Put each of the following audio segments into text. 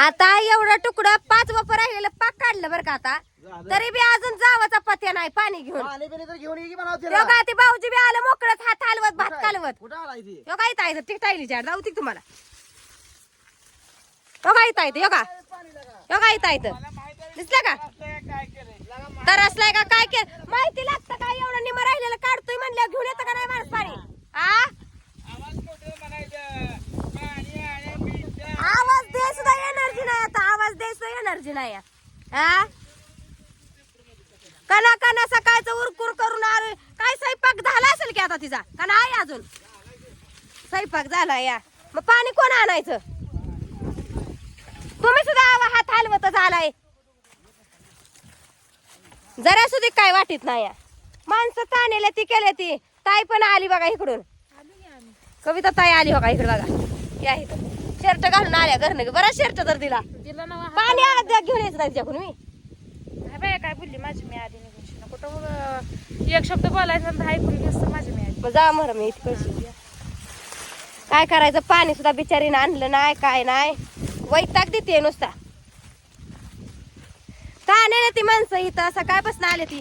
आता एवढं तुकडं पाच वापर राहिलेलं पाक काढलं बरं का आता. तरी बी अजून जावाचा पत्या नाही पाणी घेऊन. पाणी बिणी तर घेऊन ये की म्हणावं यो तिला. का ते भाऊजी बी आलं मोकळत हात हलवत भात कालवत. कुठं आलाय ती? यो काय तायचं ती टायली चार जाऊ ती तुम्हाला. यो काय तायत यो का यो काय तायत दिसलं का? तर असलाय का काय के माहिती लागतं काय एवढं निम राहिलेलं काढतोय म्हणलं घेऊन येतं का नाही माणूस पाणी? आवाज सुद्धा एनर्जी नाही आता? आवाज द्यायचं एनर्जी नाही. हा? कना कना सकाळचं उरकुर करून आलो. काय स्वयंपाक झाला असेल की आता तिचा? कना आहे अजून? स्वयंपाक झाला या. मग पाणी कोण आणायचं? तुम्ही सुद्धा आवा हात हलवत झालाय. जरा सुद्धा काय वाटीत नाही या. माणसं ताणेले ती केले ती. ताई पण आली बघा इकडून. कविता ताई आली बघा इकडे बघा. या इथं. शर्ट घालून आल्या घरनं बरा शर्ट तर दिला. तिला ना पाणी आलं द्या घेऊन यायचं तिच्याकडून मी. काय बाय काय बोलली माझी मी आधी निघून शिना. कुठं एक शब्द बोलायचा आणि दहा ऐकून घेतलं माझी मी आधी. मग जा मर मी इथं काय करायचं? पाणी सुद्धा बिचारीनं आणलं नाही काय नाही. वैताग देते नुसता. का नाही ती माणसं इथं? सकाळपासून आले ती.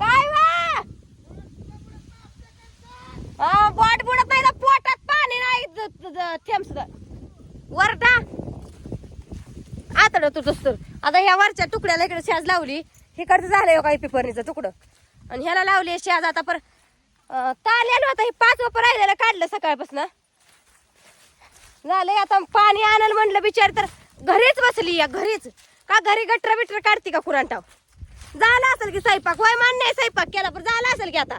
काय वा? बोट बुडत नाही ना पोटात पाणी नाही ज- ज- ज- थेंब सुद्धा. वरडा आतड तू तर. आता ह्या वरच्या तुकड्याला इकडे शेज लावली. इकडचं झालंय हो काही पेपरनीचं तुकडं. आणि ह्याला लावली शेज आता पर अं, आलो आता हे पाच वापर राहिलेलं काढलं सकाळपासून. झालंय आता पाणी आणलं म्हणलं बिचार तर घरीच बसली या घरीच. का घरी गटर बिटर काढते का कुरांटाव? झाला असेल की स्वयंपाक? वय मान्य आहे स्वयंपाक केला पण झालं असेल की आता.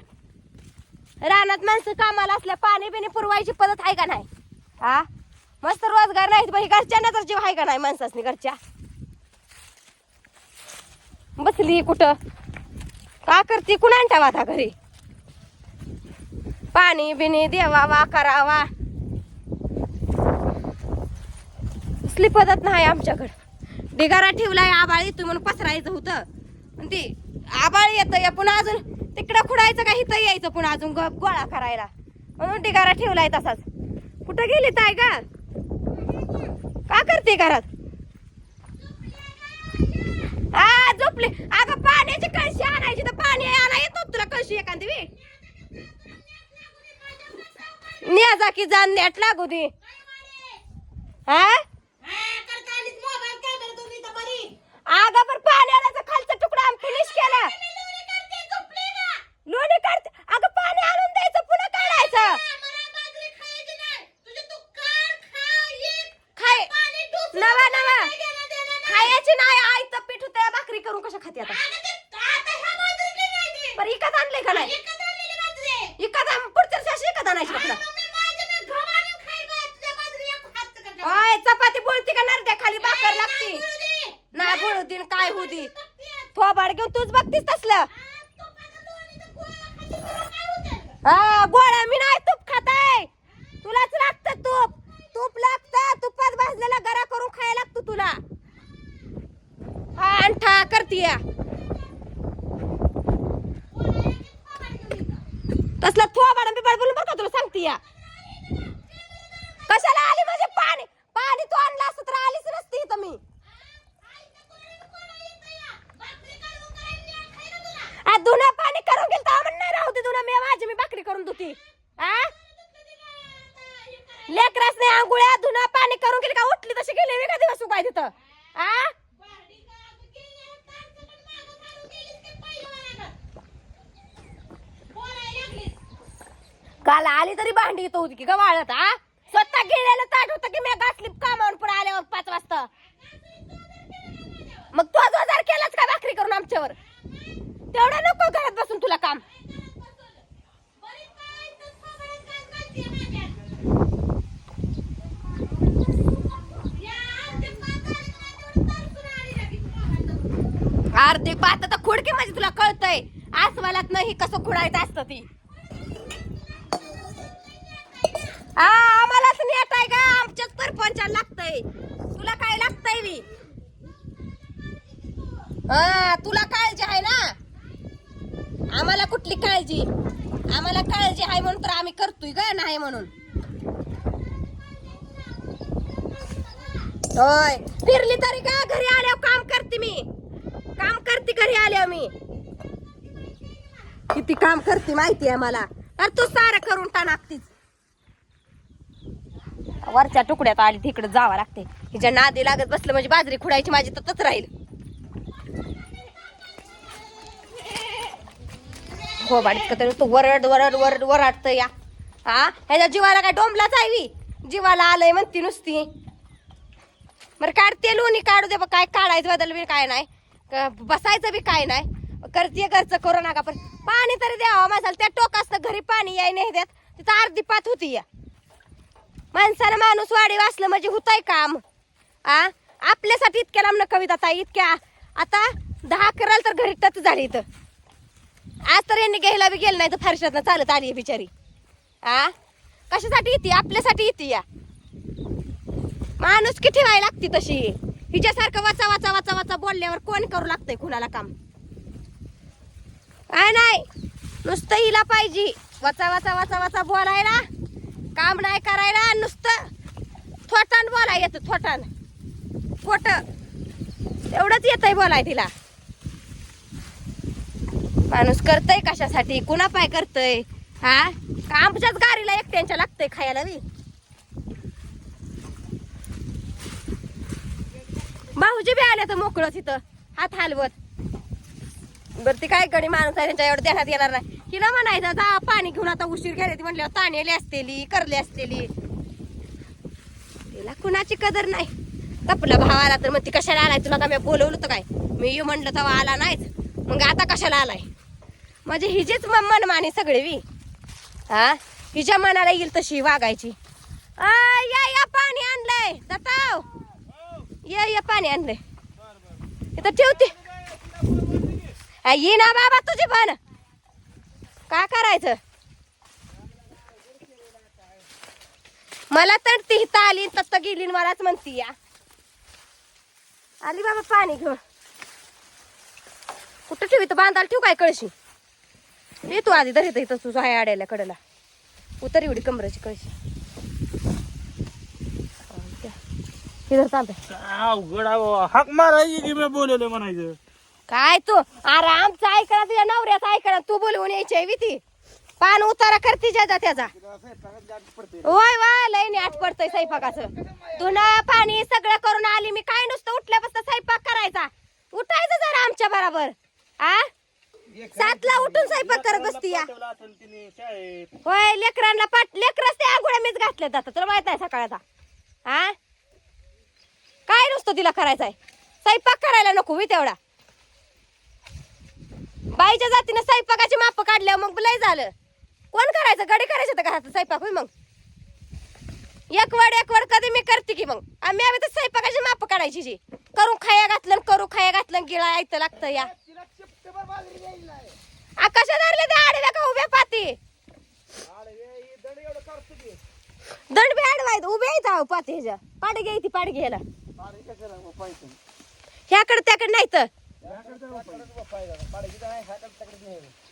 रानात माणसं कामाला असल्या पाणी बिणी पुरवायची पद्धत आहे का नाही? हा? मस्त रोजगार नाही बाई घरच्यांना तर जीव आहे का नाही माणसासनी घरच्या? बसली कुठं? का करते? ठेवा आता घरी? पाणी बिणी देवावा करावा. कसली पद्धत नाही आमच्याकडं. ढिगारा ठेवलाय आबाळ येतो म्हणून पसरायचं होतं. आणि ते आबाळ येतं पुन्हा अजून तिकडं खुडायचं का इथं यायचं पुन्हा अजून ग- गोळा करायला? म्हणून ढिगारा ठेवलाय तसाच. कुठं गेली ताय का का करते घरात? हा झोपले. अगं पाण्याची कळशी आणायची तर पाणी आणा येतो तुला कळशी एखादी न्या जा की जाण नेट लागू दे. हा अगं पण पाणी आणायचं खालचा तुकडा आम्ही फिनिश केला लोणी काढते अगं पाणी आणून द्यायचं पुन्हा काढायचं खाय नवा नवा खायची नाही आई तर पीठ होते भाकरी करून कशा खाते आता पण इकत आणलंय का नाही? इकत आण- पुढच्या वर्षी अशी इकत आणायची का पुन्हा? ओय चपाती बोलती का नरड्या खाली? भाकर लागती. नाही बोलू दिन काय होऊ दे. थोबाड घेऊन तूच बघतीस तसलं. हा गोळ्या मी नाही तूप खाताय. तुलाच लागतं तूप. तूप लागतं. तुपात भाजलेला गरा करून खायला लागतो तुला. हा अंठा करतीय. तसला थोबाड बिबाड बोलून बरं का तुला सांगते या? कशाला आली म्हणजे पाणी? पाणी तू आणलं असत तर आलीच नसती इथं मी. आ, पाणी करून गेल तर नाही राहू दे धुणं. मी माझी मी भाकरी करून धुती. आ? लेकरास नाही आंघोळ्या धुणं पाणी करून गेली का? उठली तशी गेली मी का दिवस उपाय तिथं. आ? काल आली तरी भांडी येत होती की वाळत आ स्वतः गेलेलं ताट होतं की मी घासली कामावर पुढे आल्यावर पाच वाजता? मग तो जोजार केलाच का भाकरी करून आमच्यावर? तेवढं नको घरात बसून तुला काम. आर्थिक पाहता तर खुडकी म्हणजे तुला कळतंय. आसवालात नाही कसं खुडायचं असतं ती हा आम्हालाच नेत आहे का? आमच्याच सरपंचाला लागतंय. तुला काय लागतंय मी हा तुला काळजी आहे ना? आम्हाला कुठली काळजी? आम्हाला काळजी आहे म्हणून तर आम्ही करतोय का नाही म्हणून. होय. फिरली तरी का घरी आल्यावर काम करते मी. काम करते घरी आल्यावर मी. किती काम करते माहिती आहे मला. अरे तू सारं करून टाकतीच वरच्या तुकड्यात आली तिकडे जावं लागते हिच्या नादी लागत बसलं म्हणजे बाजरी खुडायची माझी ततच राहील. हो बाडीत तरी तू वरड वरड वरड वराडत या. हा ह्याच्या जीवाला काय डोंबलाच आहे जीवाला आलंय म्हणती नुसती. बरं काढते लोणी काढू दे बा काय काढायचं बदल बी काय नाही. बसायचं बी काय नाही. करते घरचं करू नका पण पाणी तरी द्यावं माझ्या त्या टोकासनं घरी पाणी याय नाही देत. तिथं अर्धी पात होती या माणसानं माणूस वाडी वाचलं म्हणजे होतंय काम. आ? आपल्यासाठी इतक्या लांब कविता ताई इतक्या. आता दहा कराल तर घरी टच झाली इथं. आज तर यांनी घ्यायला बी गेलं नाही तर फारशातनं चालत आली आहे बिचारी. आ? कशासाठी येते आपल्यासाठी येते या. माणूस किती ठेवायला लागते तशी? हिच्यासारखं वाचा वाचा वाचा वाचा बोलल्यावर कोण करू लागतंय कुणाला काम? काय नाही. नुसतं हिला पाहिजे. वाचा वाचा वाचा वाचा बोलायला. काम नाही करायला नुसतं थोटान बोलाय येतं थोटान. खोट. एवढंच येतंय बोलाय तिला. माणूस करतय कशासाठी? कुणा पाय करतय? हा? का आमच्याच गाडीला एकट्यांच्या लागतंय खायला बी. भाऊजी बी आले तर मोकळं तिथं. हात हलवत. बरं ती काय गडी माणूस आहे त्यांच्या एवढं देण्यात येणार नाही. हिला म्हणायचं जा पाणी घेऊन आता उशीर घ्यायची म्हटल्यावर ताणेली असतेली करली असतेली. तिला कुणाची कदर नाही. तपला भाव आला तर मग ती कशाला आलाय तुला? का मी बोलवलं होतं काय? मी येऊ म्हणलं तेव्हा आला नाहीच मग आता कशाला आलाय? म्हणजे हिचीच मनमानी सगळी वी हा हिच्या मनाला येईल तशी वागायची. या या पाणी आणलंय. जाताव ये या पाणी आणलंय. इथं ठेवते ये ना बाबा तुझी पण. का करायचं? मला तर ती हिता आली तत्त गेली मलाच म्हणती या. आली बाबा पाणी घेऊन. कुठं ठेवी तर बांधाल ठेवू काय कळशी? ये तू आधी धरित इथं तुझा आहे आड्याला कडला. उतर एवढी कमराची कळशी. इधर चालतंय अवघड आहे हाक मारायची की मी बोलवलं म्हणायचं? काय तू? अरे आमचं ऐकणं तुझ्या नवऱ्याचं ऐकणार तू बोलवून यायची आहे ती पान उतारा कर तिच्या त्याचा. होय वाय लय नाट पडतंय स्वयंपाकाचं. ना पाणी सगळं करून आली मी. काय नुसतं उठल्यापासून स्वयंपाक करायचा? उठायचं जरा आमच्या बरोबर. आ? सातला उठून स्वयंपाक करत बसती या. होय लेकरांना पाट लेकरच त्या आगोळ्या मीच घातल्या जातात तुला माहीत आहे सकाळचा. हा काय नुसतं तिला करायचंय? स्वयंपाक करायला नको मी तेवढा. बाईच्या जातीनं स्वयंपाकाची माप काढल्यावर मग लय झालं. कोण करायचं? गडी करायचं तर घरात स्वयंपाक होई मग. एक वड एक वड कधी मी करते की मग? आम्ही आम्ही तर स्वयंपाकाची माप काढायची जी. करू खाया घातलं करू खाया घातलं गिळा ऐकतं लागतं या. आकाशात धरले ते आडव्या का उभ्या पाती? दंड बी आडवायत उभे आहेत पाती ह्याच्या. पाडगे येते पाडगे ह्याला. ह्याकडे त्याकडे नाही तर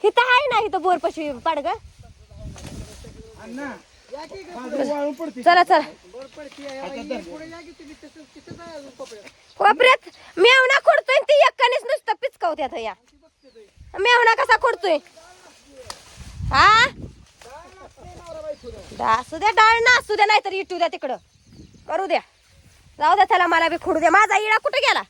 इथं आहे ना इथं बोर पशी पाड ग चला चला. कोपऱ्यात मेवणा खोडतोय ती एक्कानेच नुसतं पिचकावत्यात या. मेवणा कसा खोडतोय? हा? असू द्या डाळ ना असू द्या नाहीतर इटू द्या तिकडं. करू द्या. जाऊ द्या त्याला मला बी खोडू द्या. माझा इळा कुठे गेला?